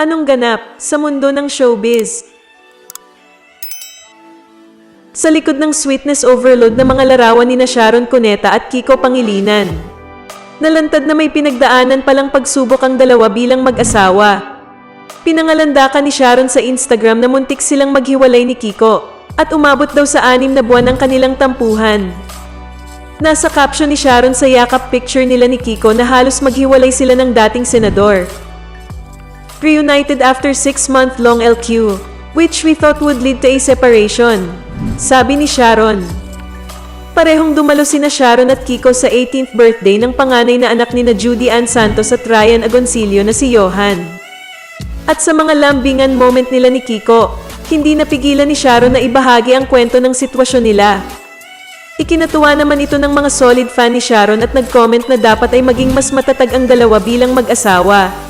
Anong ganap sa mundo ng showbiz? Sa likod ng sweetness overload na mga larawan ni Sharon Cuneta at Kiko Pangilinan. Nalantad na may pinagdaanan palang pagsubok ang dalawa bilang mag-asawa. Pinangalandakan ni Sharon sa Instagram na muntik silang maghiwalay ni Kiko at umabot daw sa anim na buwan ang kanilang tampuhan. Nasa caption ni Sharon sa yakap picture nila ni Kiko na halos maghiwalay sila ng dating senador. Reunited after 6-month-long LQ, which we thought would lead to a separation. Sabi ni Sharon. Parehong dumalo sina Sharon at Kiko sa 18th birthday ng panganay na anak ni na Judy Ann Santos at Ryan Agoncillo na si Johan. At sa mga lambingan moment nila ni Kiko, hindi napigilan ni Sharon na ibahagi ang kwento ng sitwasyon nila. Ikinatuwa naman ito ng mga solid fan ni Sharon at nag-comment na dapat ay maging mas matatag ang dalawa bilang mag-asawa.